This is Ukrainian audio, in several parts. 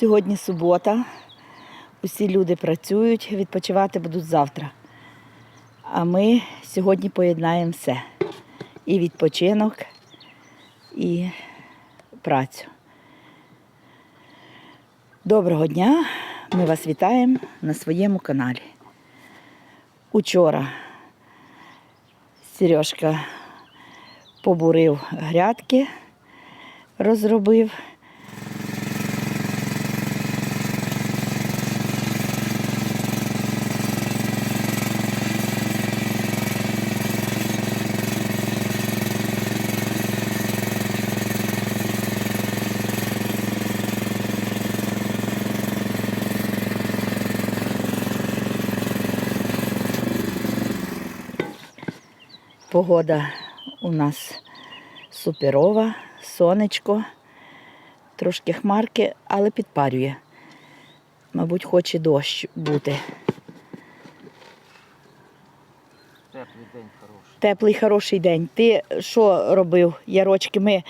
Сьогодні субота. Усі люди працюють, відпочивати будуть завтра. А ми сьогодні поєднаємо все. І відпочинок, і працю. Доброго дня! Ми вас вітаємо на своєму каналі. Учора Сережка побурив грядки, розробив. Погода у нас суперова, сонечко, трошки хмарки, але підпарює. Мабуть, хоче дощ бути. Теплий день хороший. Теплий хороший день. Ти що робив, Ярочки? Ми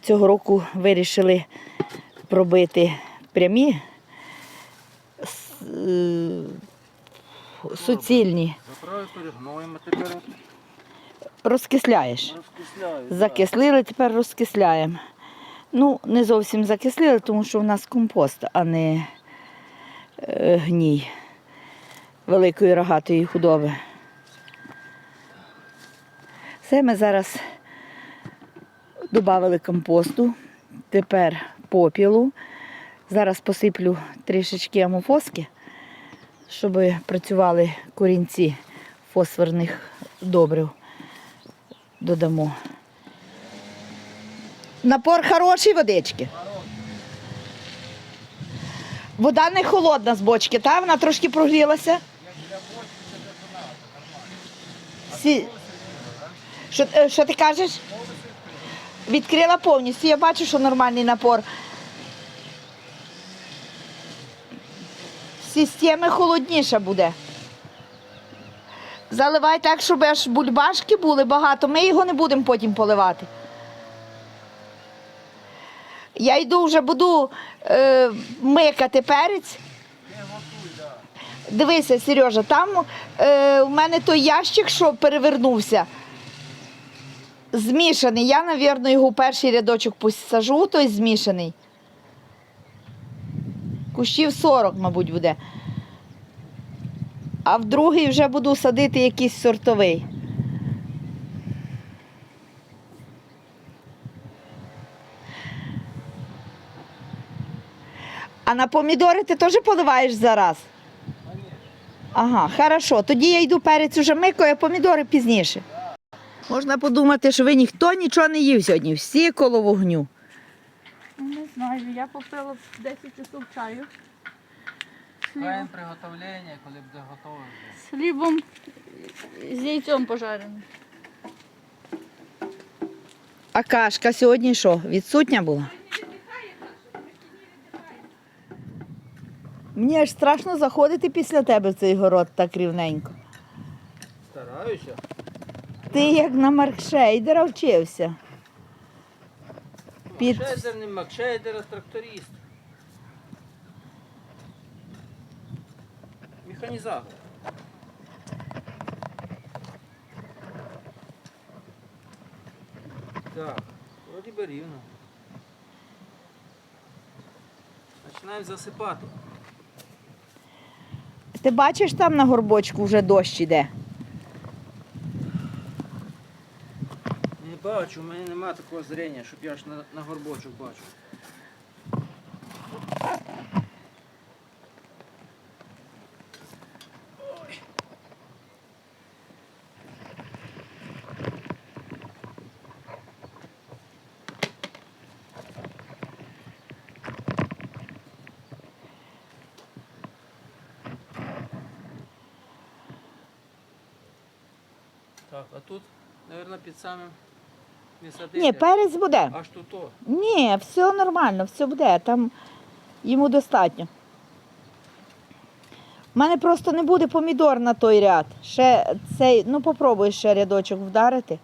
цього року вирішили пробити прямі е, суцільні. Заправив перегноєм, а тепер Розкисляєш. Закислили, тепер розкисляємо. Ну, не зовсім закислили, тому що в нас компост, а не е, гній великої рогатої худоби. Все ми зараз додали компосту, тепер попілу. Зараз посиплю трішечки амофоски, щоб працювали корінці фосфорних добрив. Додамо. Напор хороший водички. Вода не холодна з бочки, та? Вона трошки прогрілася. Сі... Що, е, що ти кажеш? Відкрила повністю. Я бачу, що нормальний напор. З Системи холодніша буде. Заливай так, щоб аж бульбашки були багато. Ми його не будемо потім поливати. Я йду вже буду е, микати перець. Дивися, Сережа, там е, у мене той ящик, що перевернувся. Змішаний. Я, мабуть, його в перший рядочок посажу, той змішаний. Кущів 40, мабуть, буде. А в другий вже буду садити якийсь сортовий. А на помідори ти теж поливаєш зараз? Ага, хорошо. Тоді я йду перець уже микою, а помідори пізніше. Можна подумати, що ви ніхто нічого не їв сьогодні, всі коло вогню. Не знаю, я попила 10 часов чаю Чекаємо приготовлення, коли буде готове з хлібом з яйцем пожареним. А кашка сьогодні що? Відсутня була? Мені аж страшно заходити після тебе в цей город так рівненько. Стараюся. Ти як на маркшейдера вчився. Під- Макшейдер не макшейдер, а тракторист. Механізатор. Так, вроді би рівно. Починаємо засипати. Ти бачиш там на горбочку вже дощ іде? Не бачу, у мене немає такого зрення, щоб я аж на, на горбочок бачу. Так, а тут, мабуть, під самим не садити. Ні, перець буде. Аж тут то. Ні, все нормально, все буде. Там йому достатньо. У мене просто не буде помідор на той ряд. Ще цей, ну попробуй ще рядочок вдарити.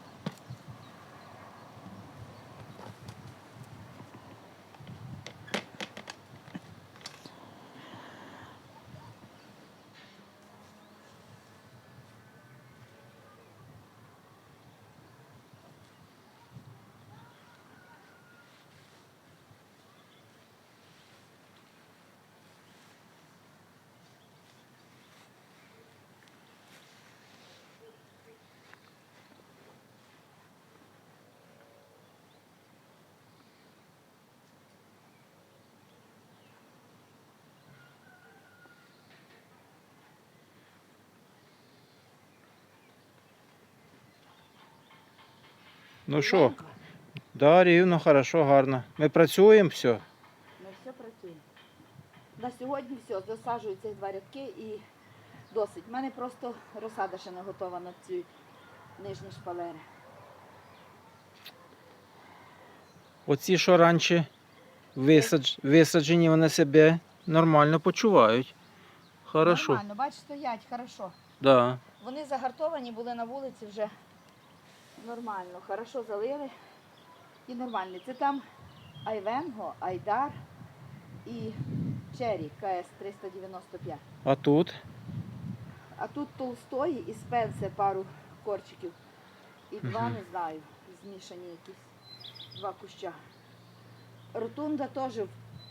Ну що, да, рівно, хорошо, гарно. Ми працюємо, все. Ми все працюємо. На сьогодні все, засаджую ці два рядки і досить. У мене просто розсада ще не готова на ці нижні шпалери. Оці, що раніше висадж... висаджені, вони себе нормально почувають. Хорошо. Нормально, бач, стоять, хорошо. Да. Вони загартовані були на вулиці вже нормально, хорошо залили і нормальні. Це там Айвенго, Айдар і Черрі КС 395. А тут? А тут Толстої і Спенсер пару корчиків. І два, Мгм. не знаю, змішані якісь два куща. Ротунда теж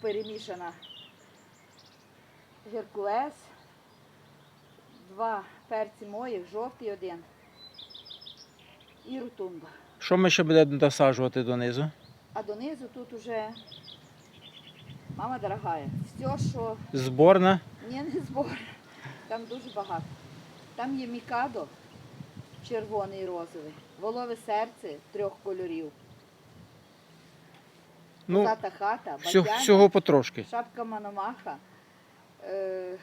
перемішана. Геркулес. Два перці моїх, жовтий один. І ротунда. Що ми ще будемо досаджувати донизу? А донизу тут уже мама дорогая. Все, що Зборна? ні, не збор. Там дуже багато. Там є мікадо, червоний і розовий, волове серце трьох кольорів, Ну, Козата хата, всього, всього потрошки. шапка Мономаха, е, е,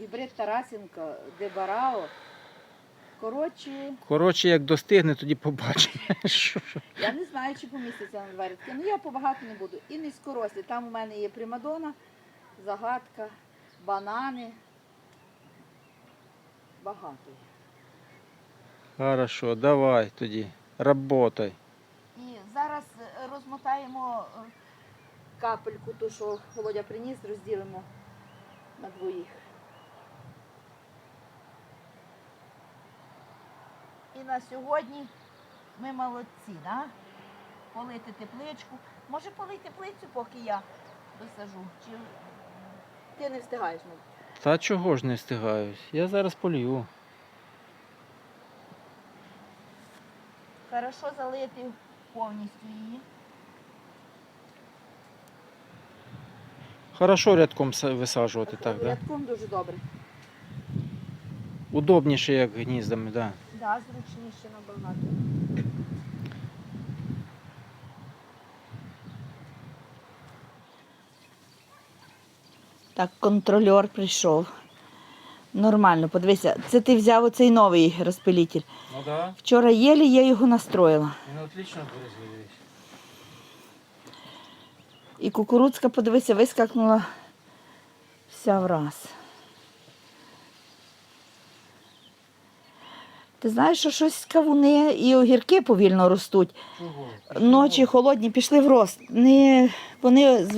гібрид Тарасенко, Дебарао. Коротше, Коротше, як достигне, тоді побачимо. Що- я не знаю, чи поміститься на два рядки. Ну я побагато не буду. І низькорослі. Там у мене є примадона, загадка, банани. Багато. є. Хорошо, давай тоді. Работай. І зараз е, розмотаємо е, капельку, ту, що Володя приніс, розділимо на двоїх. І на сьогодні ми молодці, да? Полити тепличку. Може полити теплицю, поки я висажу. Чи ти не встигаєш? мабуть? Та чого ж не встигаю? Я зараз полью. Хорошо залити повністю її. Хорошо рядком са- висаджувати, так, да? Рядком дуже добре. Удобніше, як гніздами, так. Да. Да, зручніше набагато. Так, контрольор прийшов. Нормально, подивися, це ти взяв оцей новий розпилитель. Ну да. Вчора єлі я його настроїла. Він отлично вирозвивається. І кукурудзка, подивися, вискакнула вся враз. Ти знаєш, що щось кавуни і огірки повільно ростуть. Чого? Ночі холодні пішли в рост. Не, вони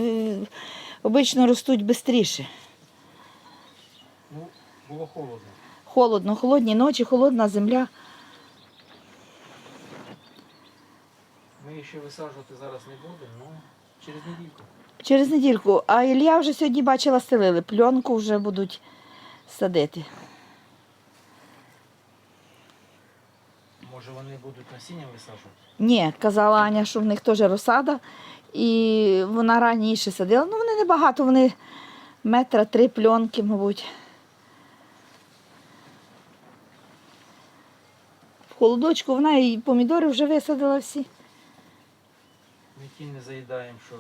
обично ростуть швидше. Ну, було холодно. Холодно, холодні ночі, холодна земля. Ми ще висаджувати зараз не будемо, ну через недільку. Через недільку. А Ілля вже сьогодні бачила стелили. Пленку вже будуть садити. Може вони будуть насіння висаджувати? Ні, казала Аня, що в них теж розсада. І вона раніше садила. Ну, вони небагато, вони метра три пленки, мабуть. В холодочку вона і помідори вже висадила всі. Ми ті не заїдаємо, що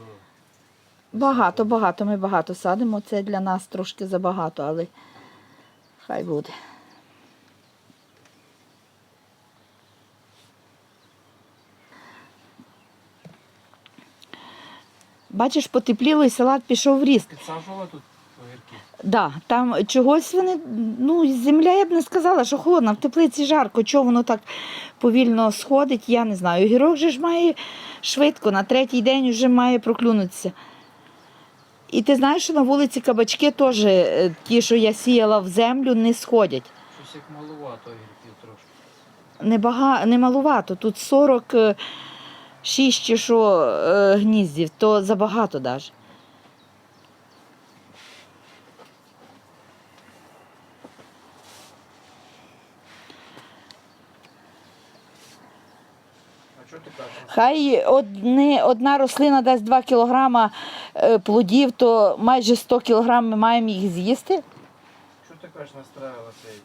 Багато, багато, ми багато садимо. Це для нас трошки забагато, але хай буде. Бачиш, потепліло і салат пішов в ріст. Підсаджувала тут огірки? Да, там чогось вони, ну, земля, я б не сказала, що холодна, в теплиці жарко, чого воно так повільно сходить, я не знаю. Огірок же ж має швидко, на третій день вже має проклюнутися. І ти знаєш, що на вулиці кабачки теж е, ті, що я сіяла в землю, не сходять. Щось як малувато огірків трошки. Не малувато, Тут 40 шість чи що е, гніздів, то забагато даже. Хай одне, одна рослина дасть 2 кілограма е, плодів, то майже 100 кілограм ми маємо їх з'їсти. Що ти кажеш, настраювала цей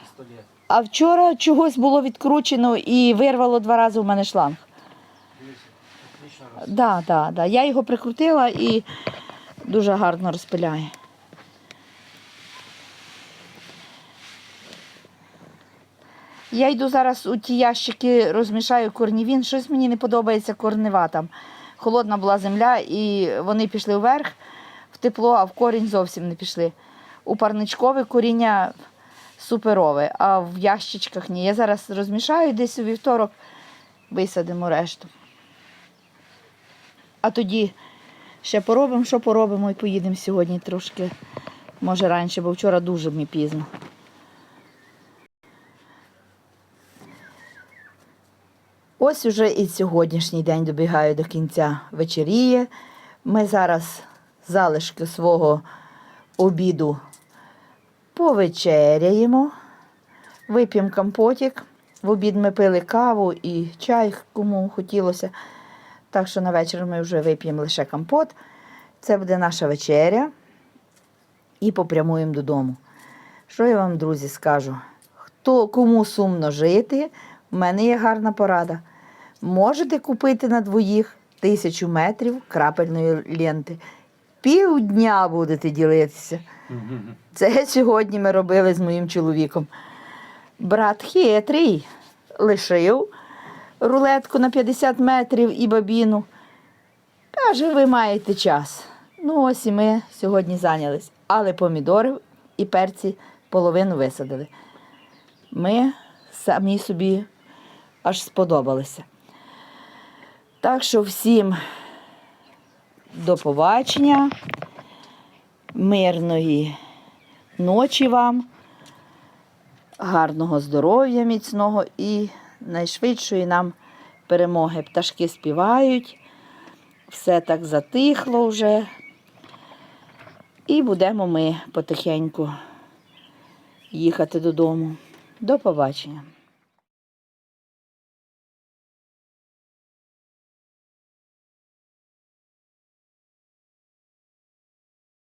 пістолет? А вчора чогось було відкручено і вирвало два рази в мене шланг. Да, да, да. Я його прикрутила і дуже гарно розпиляє. Я йду зараз у ті ящики, розмішаю корнівін. Щось мені не подобається корнева там. Холодна була земля, і вони пішли вверх в тепло, а в корінь зовсім не пішли. У парничкове коріння суперове, а в ящичках ні. Я зараз розмішаю десь у вівторок висадимо решту. А тоді ще поробимо, що поробимо, і поїдемо сьогодні трошки, може раніше, бо вчора дуже ми пізно. Ось уже і сьогоднішній день добігає до кінця вечеріє. Ми зараз залишки свого обіду повечеряємо, вип'ємо компотик. В обід ми пили каву і чай, кому хотілося. Так що на вечір ми вже вип'ємо лише компот. Це буде наша вечеря. І попрямуємо додому. Що я вам, друзі, скажу? Хто кому сумно жити, в мене є гарна порада. Можете купити на двоїх тисячу метрів крапельної ленти. Півдня будете ділитися. Це сьогодні ми робили з моїм чоловіком. Брат хитрий лишив рулетку на 50 метрів і бабіну. Каже, ви маєте час. Ну, ось і ми сьогодні зайнялись. Але помідори і перці половину висадили. Ми самі собі аж сподобалися. Так що всім до побачення, мирної ночі вам, гарного здоров'я міцного і найшвидшої нам перемоги. Пташки співають, все так затихло вже. І будемо ми потихеньку їхати додому. До побачення.